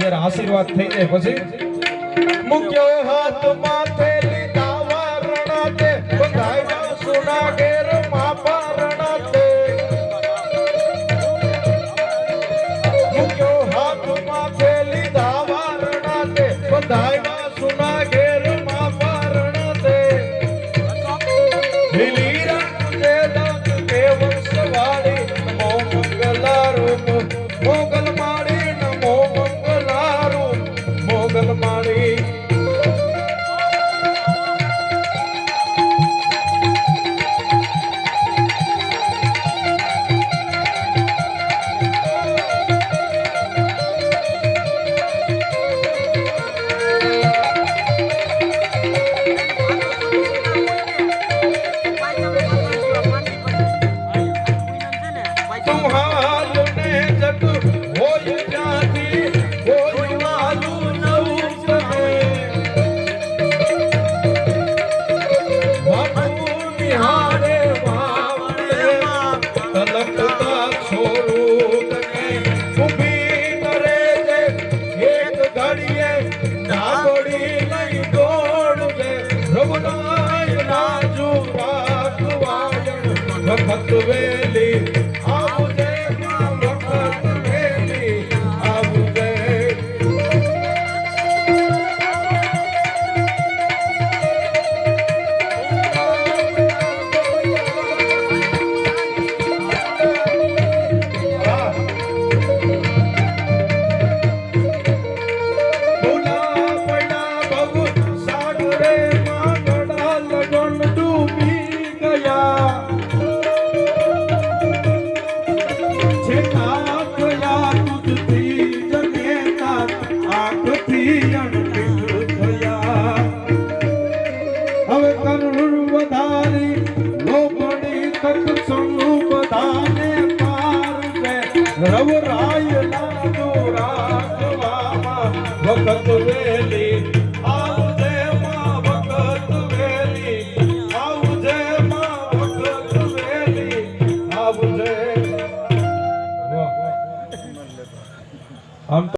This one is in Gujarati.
જ્યારે આશીર્વાદ થઈ જાય. પછી મુખ્ય હાથ માથે, લીધા વારણા તે બધાયના સુના ઘેર માપારણા સુના રાખવાયણ ભગત વેદ રવરાય લાગો રાખવામાં વખત વેલી